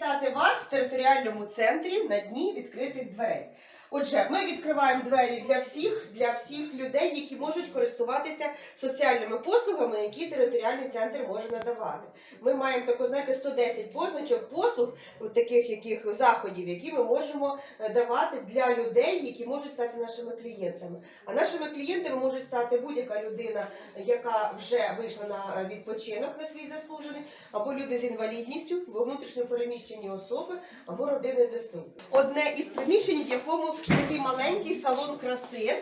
вітати вас в територіальному центрі на дні відкритих дверей. Отже, ми відкриваємо двері для всіх, для всіх людей, які можуть користуватися соціальними послугами, які територіальний центр може надавати. Ми маємо таку, знаєте, 110 позначок послуг, таких яких заходів, які ми можемо е, давати для людей, які можуть стати нашими клієнтами. А нашими клієнтами можуть стати будь-яка людина, яка вже вийшла на е, відпочинок на свій заслужений, або люди з інвалідністю, внутрішньо переміщені особи, або родини ЗСУ. Одне із приміщень, в якому такий маленький салон краси.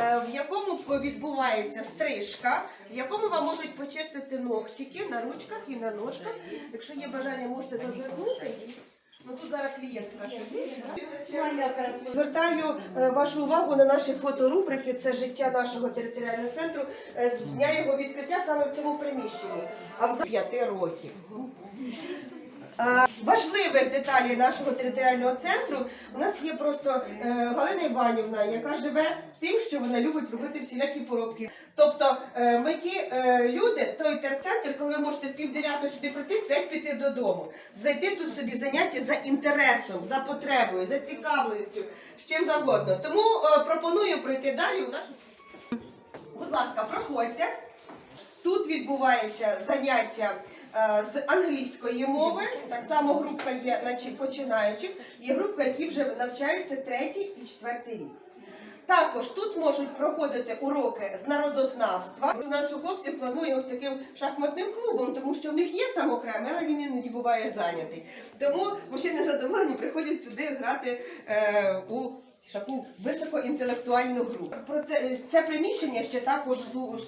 е, В якому відбувається стрижка, в якому вам можуть почистити ногтики на ручках і на ножках. Якщо є бажання, можете зазирнути. Ну тут зараз клієнтка сидить. Звертаю е, вашу увагу на наші фоторубрики. Це життя нашого територіального центру е, з дня його відкриття саме в цьому приміщенні. А в п'яти років. Е, Важливих деталей нашого територіального центру у нас є просто е, Галина Іванівна, яка живе тим, що вона любить робити всілякі поробки. Тобто е, ми ті люди, той терцентр, коли ви можете в пів сюди прийти, в п'ять піти додому, зайти тут собі заняття за інтересом, за потребою, за цікавленістю, з чим завгодно. Тому пропоную пройти далі у нашу. Будь ласка, проходьте. Тут відбувається заняття з англійської мови. Так само група є наче починаючих, є група, які вже навчаються третій і четвертий рік. Також тут можуть проходити уроки з народознавства. У нас у хлопців планує ось таким шахматним клубом, тому що в них є там окремий, але він іноді буває зайнятий. Тому мужчини задоволені приходять сюди грати е, у таку високоінтелектуальну гру. Про це, це приміщення ще також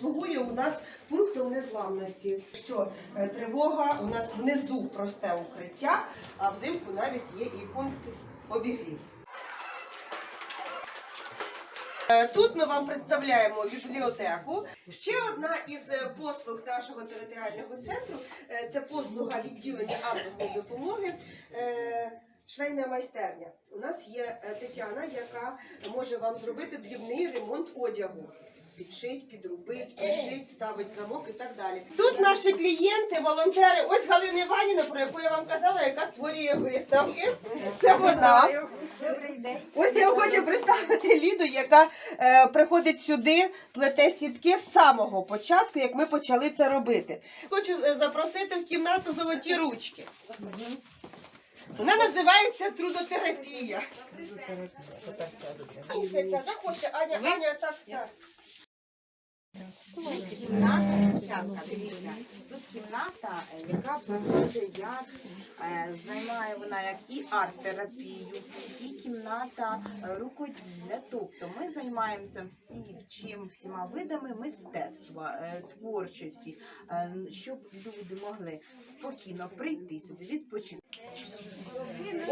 слугує у нас пунктом незламності. Що е, тривога у нас внизу просте укриття, а взимку навіть є і пункт обігрів. Е, Тут ми вам представляємо бібліотеку. Ще одна із е, послуг нашого територіального центру це послуга відділення адресної допомоги. Швейна майстерня. У нас є е, Тетяна, яка може вам зробити дрібний ремонт одягу. Підшить, підрубить, пришить, вставить замок і так далі. Тут наші клієнти, волонтери. Ось Галина Іванівна, про яку я вам казала, яка створює виставки. Це вона. Добрий день. Ось я хочу представити Ліду, яка е, приходить сюди, плете сітки з самого початку, як ми почали це робити. Хочу е, запросити в кімнату золоті ручки. Вона називається трудотерапія. Заходьте, Аня, Аня, так, так. Кімната, дівчатка, дивіться. Тут кімната, яка проходить як е, займає вона як і арт-терапію, і кімната рукоділля. Тобто ми займаємося всі чим всіма видами мистецтва, е, творчості, е, щоб люди могли спокійно прийти сюди, відпочити.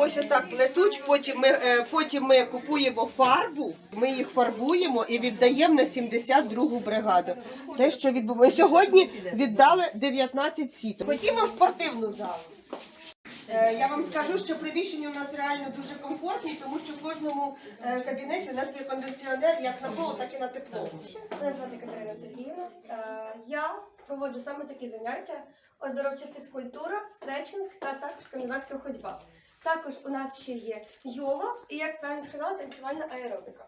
Ось отак плетуть, потім ми, е, потім ми купуємо фарбу, ми їх фарбуємо і віддаємо на 72-гу бригаду. Те, що відбувається. Сьогодні віддали 19 сіток. Ходімо в спортивну залу. Е, Я вам скажу, що приміщення у нас реально дуже комфортні, тому що в кожному е, кабінеті у нас є кондиціонер як на холод, так і на тепло. Мене звати Катерина Сергіївна. Я проводжу саме такі заняття: оздоровча фізкультура, стретчинг та також скандинавська ходьба. Також у нас ще є йога і, як правильно сказала, танцювальна аеробіка.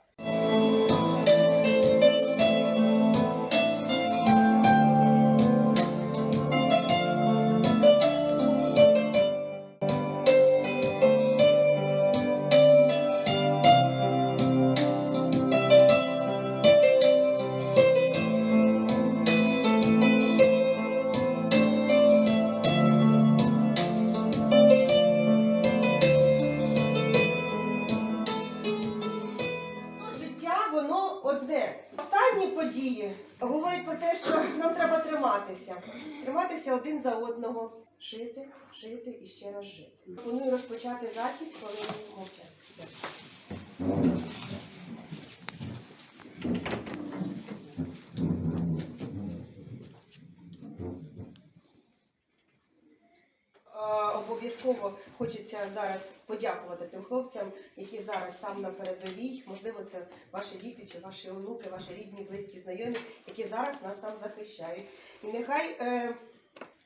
Триматися один за одного. Жити, жити і ще раз жити. Пропоную розпочати захід, коли мовчати. Е, Обов'язково хочеться зараз подякувати тим хлопцям, які зараз там на передовій. Можливо, це ваші діти чи ваші онуки, ваші рідні, близькі, знайомі, які зараз нас там захищають. І нехай е,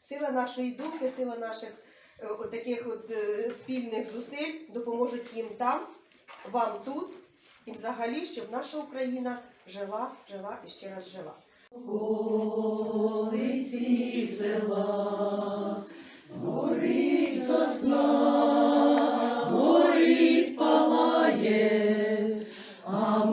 сила нашої думки, сила наших е, от таких от е, спільних зусиль допоможуть їм там, вам тут, і взагалі, щоб наша Україна жила, жила і ще раз жила. Околиці села, згорить сосна, горить палає, а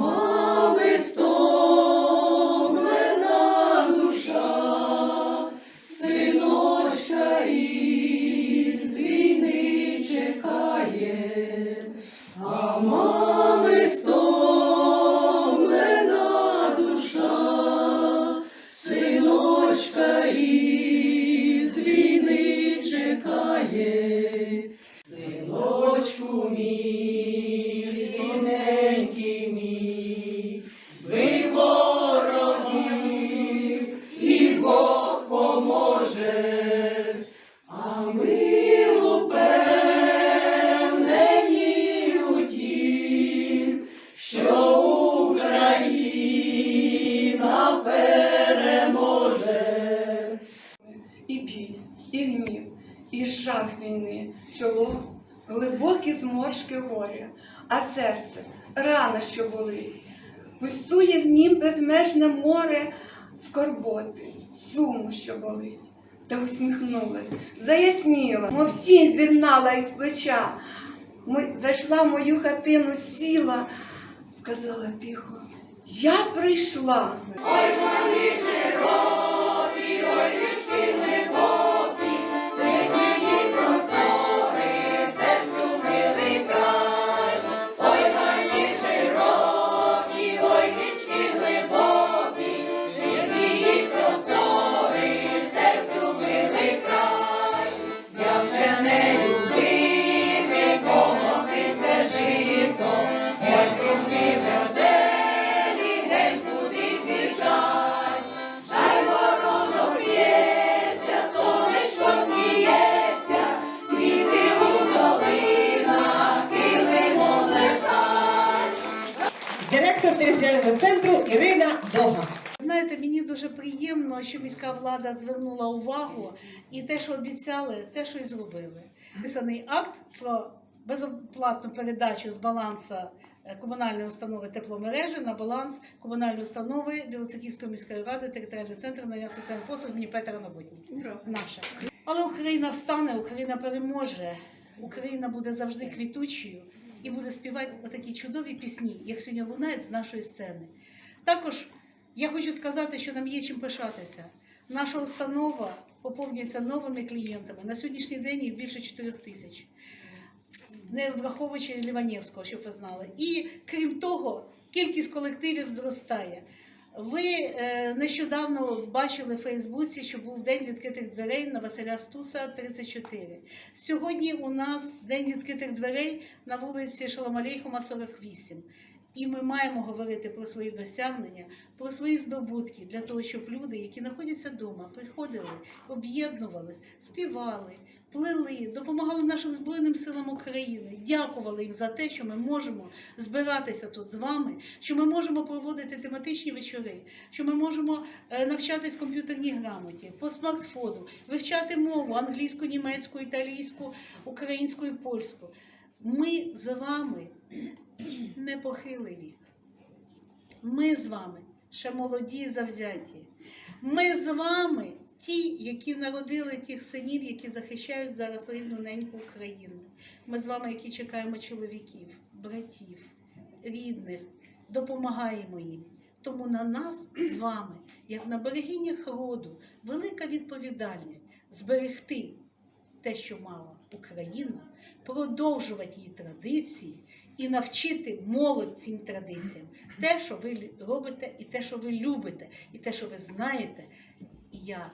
війни, чоло, глибокі зморшки горя, а серце рана, що болить. Висує в нім безмежне море скорботи, суму, що болить. Та усміхнулась, заясніла, мов тінь зігнала із плеча. Зайшла в мою хатину, сіла, сказала тихо, я прийшла. Я що міська влада звернула увагу і те, що обіцяли, те, що і зробили. Писаний акт про безоплатну передачу з балансу е, комунальної установи тепломережі на баланс комунальної установи Білоцерківської міської ради, територіальний центр надання соціальних послуг імені Петра Новотні. Наша. Але Україна встане, Україна переможе, Україна буде завжди квітучою і буде співати отакі чудові пісні, як сьогодні лунають з нашої сцени. Також я хочу сказати, що нам є чим пишатися. Наша установа поповнюється новими клієнтами. На сьогоднішній день їх більше 4 тисяч, не враховуючи Ліванівського, щоб ви знали. І крім того, кількість колективів зростає. Ви е, нещодавно бачили в Фейсбуці, що був день відкритих дверей на Василя Стуса 34. Сьогодні у нас день відкритих дверей на вулиці Шаламалейхома 48. І ми маємо говорити про свої досягнення, про свої здобутки для того, щоб люди, які знаходяться вдома, приходили, об'єднувались, співали, плели, допомагали нашим Збройним силам України, дякували їм за те, що ми можемо збиратися тут з вами, що ми можемо проводити тематичні вечори, що ми можемо е, навчатись комп'ютерній грамоті, по смартфону, вивчати мову англійську, німецьку, італійську, українську і польську. Ми з вами не похилий вік. Ми з вами ще молоді і завзяті. Ми з вами ті, які народили тих синів, які захищають зараз рідну неньку Україну. Ми з вами, які чекаємо чоловіків, братів, рідних, допомагаємо їм. Тому на нас з вами, як на берегинях роду, велика відповідальність зберегти те, що мала Україна, продовжувати її традиції і навчити молодь цим традиціям. Те, що ви робите, і те, що ви любите, і те, що ви знаєте. І я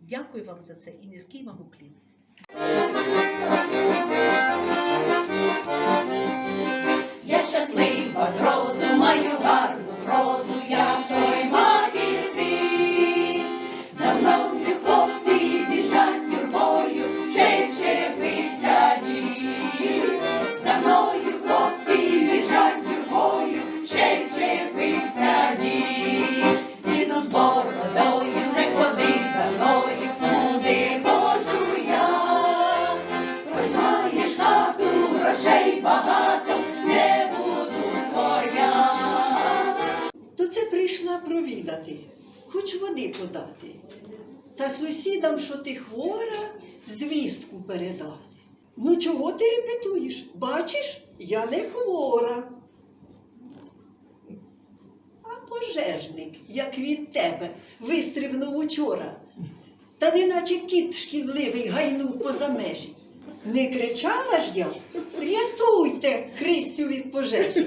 дякую вам за це і низький вам уклін. Я щаслива з роду, маю гарну роду, звістку передати. Ну чого ти репетуєш? Бачиш, я не хвора. А пожежник, як від тебе, вистрибнув учора. Та неначе кіт шкідливий гайнув поза межі. Не кричала ж я? Рятуйте Христю від пожежі.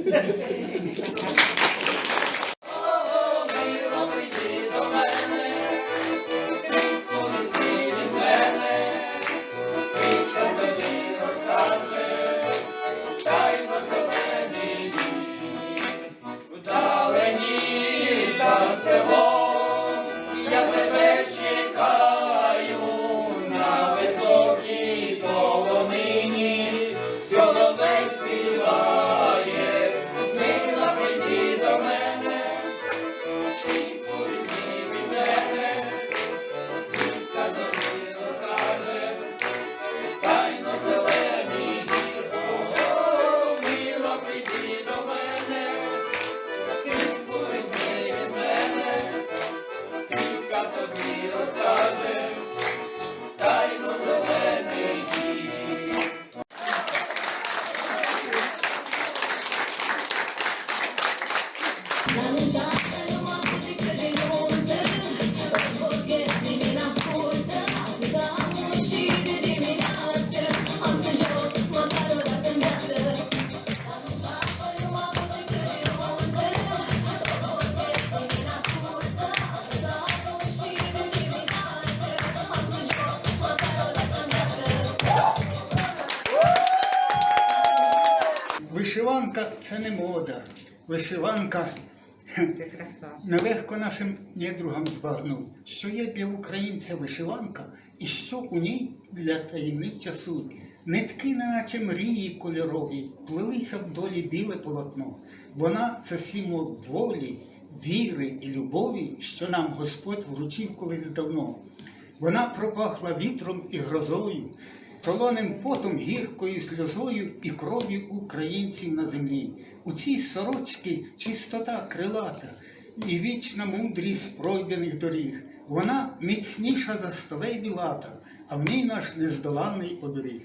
Вишиванка нелегко нашим недругам збагнув, що є для українця вишиванка і що у ній для таємниця суть. Нитки, неначе мрії кольорові, плилися в долі біле полотно. Вона це символ волі, віри і любові, що нам Господь вручив колись давно. Вона пропахла вітром і грозою, солоним потом, гіркою сльозою і кров'ю українців на землі. У цій сорочці чистота крилата і вічна мудрість пройдених доріг. Вона міцніша за сталеві лата, а в ній наш нездоланний оберіг.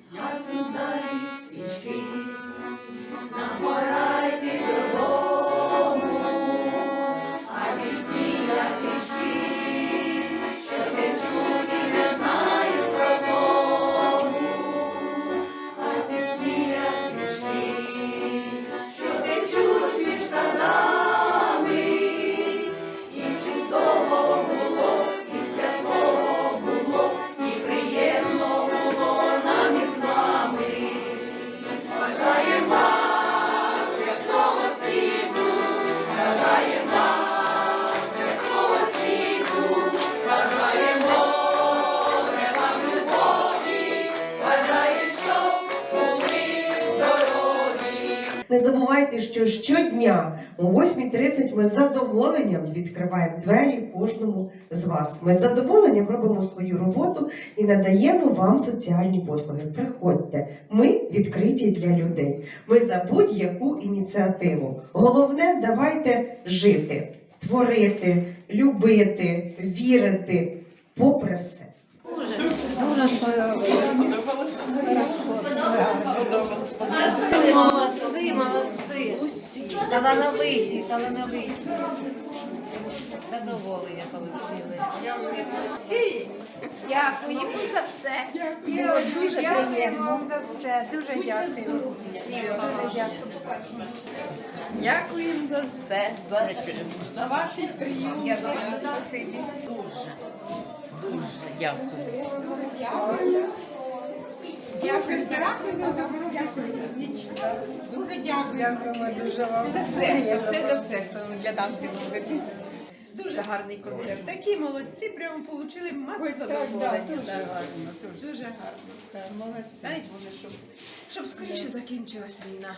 Не забувайте, що щодня о 8.30 ми з задоволенням відкриваємо двері кожному з вас. Ми з задоволенням робимо свою роботу і надаємо вам соціальні послуги. Приходьте, ми відкриті для людей. Ми за будь-яку ініціативу. Головне, давайте жити, творити, любити, вірити, попри все. Молодці, молодці. Усі. Талановиті, талановиті. Задоволення отримали. Дякуємо за все. Було дуже приємно. за все. Дуже дякую. Дякуємо за все, за, за ваш прийом. Я дуже Дякую. Дякую. Дуже вам. За все, я все, за все, хто для нас робить. Дуже гарний концерт. Такі молодці, прямо отримали масу задоволення. Дуже гарно. Дуже гарно. Молодці. Вони, щоб скоріше закінчилась війна.